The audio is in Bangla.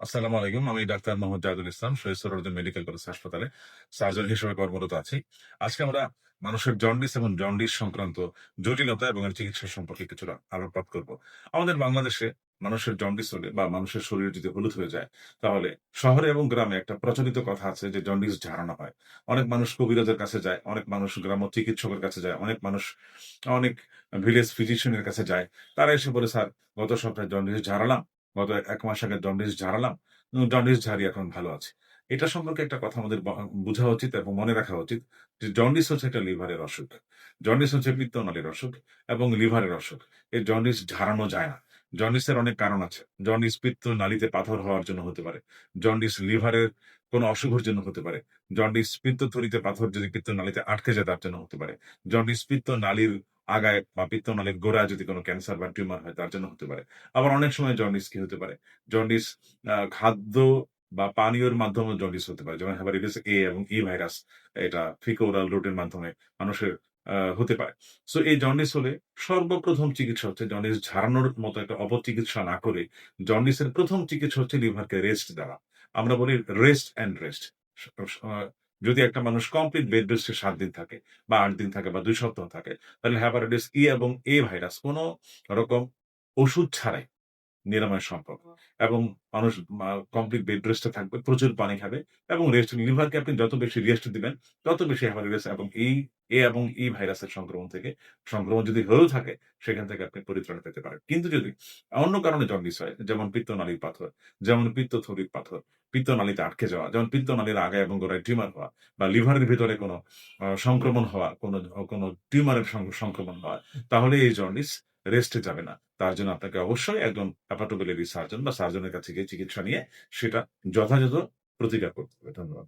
আসসালামু আলাইকুম। আমি ডাক্তার মোহাম্মদ জাহিদুল ইসলাম শহীদ সরোজন মেডিকেল কলেজ হাসপাতালে সার্জন হিসেবে কর্মরত আছি। আজকে আমরা মানুষের জন্ডিস এবং জন্ডিস সংক্রান্ত জটিলতা এবং চিকিৎসা সম্পর্কে কিছুটা আলোকপাত করব। আমাদের বাংলাদেশে মানুষের জন্ডিস হলে বা মানুষের শরীর যদি হলুদ হয়ে যায়, তাহলে শহরে এবং গ্রামে একটা প্রচলিত কথা আছে যে জন্ডিস ঝাড়ানো হয়। অনেক মানুষ কবিরাজের কাছে যায়, অনেক মানুষ গ্রাম্য চিকিৎসকের কাছে যায়, অনেক মানুষ, অনেক ভিলেজ ফিজিশিয়ানের কাছে যায়। তারা এসে বলে, স্যার, গত সপ্তাহে জন্ডিস ঝাড়ালাম। গত এক মাস আগে জন্ডিস ঝাড়ালাম জন্ডিস ঝাড়ি এখন ভালো আছে। এটা সম্পর্কে একটা কথা আমাদের বোঝা উচিত এবং মনে রাখা উচিত যে জন্ডিস হচ্ছে একটা লিভারের অসুখ। জন্ডিস হচ্ছে পিত্তনালীর অসুখ এবং লিভারের অসুখ। এই জন্ডিস ঝাড়ানো যায় না। জন্ডিসের অনেক কারণ আছে। জন্ডিস পিত্ত নালীতে পাথর হওয়ার জন্য হতে পারে। জন্ডিস লিভারের কোনো অসুখের জন্য হতে পারে। জন্ডিস পিত্ত থলিতে পাথর যদি পিত্ত নালীতে আটকে যায় তার জন্য হতে পারে। জন্ডিস পিত্ত নালীর আগায় বা পিত্ত নালীর গোড়ায় যদি কোনো ক্যান্সার বা টিউমার হয়, তার জন্য হতে পারে। আবার অনেক সময় জন্ডিস কি হতে পারে? জন্ডিস খাদ্য বা পানীয়র মাধ্যমে জন্ডিস হতে পারে। যেমন হেপাটাইটিস এ এবং ই ভাইরাস, এটা ফিকোরাল রুটের মাধ্যমে মানুষের হতে পারে। সো এই জন্ডিস হলে সর্বপ্রথম চিকিৎসা হচ্ছে জন্ডিস ঝাড়ানোর মতো একটা অপচিকিৎসা না করে জন্ডিসের প্রথম চিকিৎসা হচ্ছে লিভারকে রেস্ট দেওয়া। আমরা বলি রেস্ট অ্যান্ড রেস্ট। যদি একটা মানুষ কমপ্লিট বেড রেস্টে সাত দিন থাকে বা আট দিন থাকে বা দুই সপ্তাহ থাকে, তাহলে হ্যাপাটাইটিস ই এবং এ ভাইরাস কোনো রকম ওষুধ ছাড়াই নিরাময় সম্ভব এবং মানুষ কমপ্লিট বেড রেস্টে থাকবে, প্রচুর পানি খাবে এবং রেস্ট লিভারকে আপনি যত বেশি রেস্ট দিবেন, তত বেশি হ্যাপাটাইটিস এবং এই, এ এবং ই ভাইরাসের সংক্রমণ থেকে, সংক্রমণ যদি হয়েও থাকে, সেখান থেকে আপনি পরিত্রাণ পেতে পারেন। কিন্তু যদি অন্য কারণে জন্ডিস হয়, যেমন পিত্তনালীর পাথর, যেমন পিত্ত পিত্তথলির পাথর, পিত্তনালীতে আটকে যাওয়া, যেমন পিত্তনালীর আগায় এবং গোড়ায় টিউমার হওয়া বা লিভারের ভিতরে কোনো সংক্রমণ হওয়া, কোনো কোনো টিউমারের সংক্রমণ হওয়া, তাহলে এই জন্ডিস রেস্টে যাবে না। তার জন্য আপনাকে অবশ্যই একজন হ্যাপাটোবেলারি সার্জন বা সার্জনের কাছে গিয়ে চিকিৎসা নিয়ে সেটা যথাযথ প্রতিকার করতে হবে। ধন্যবাদ।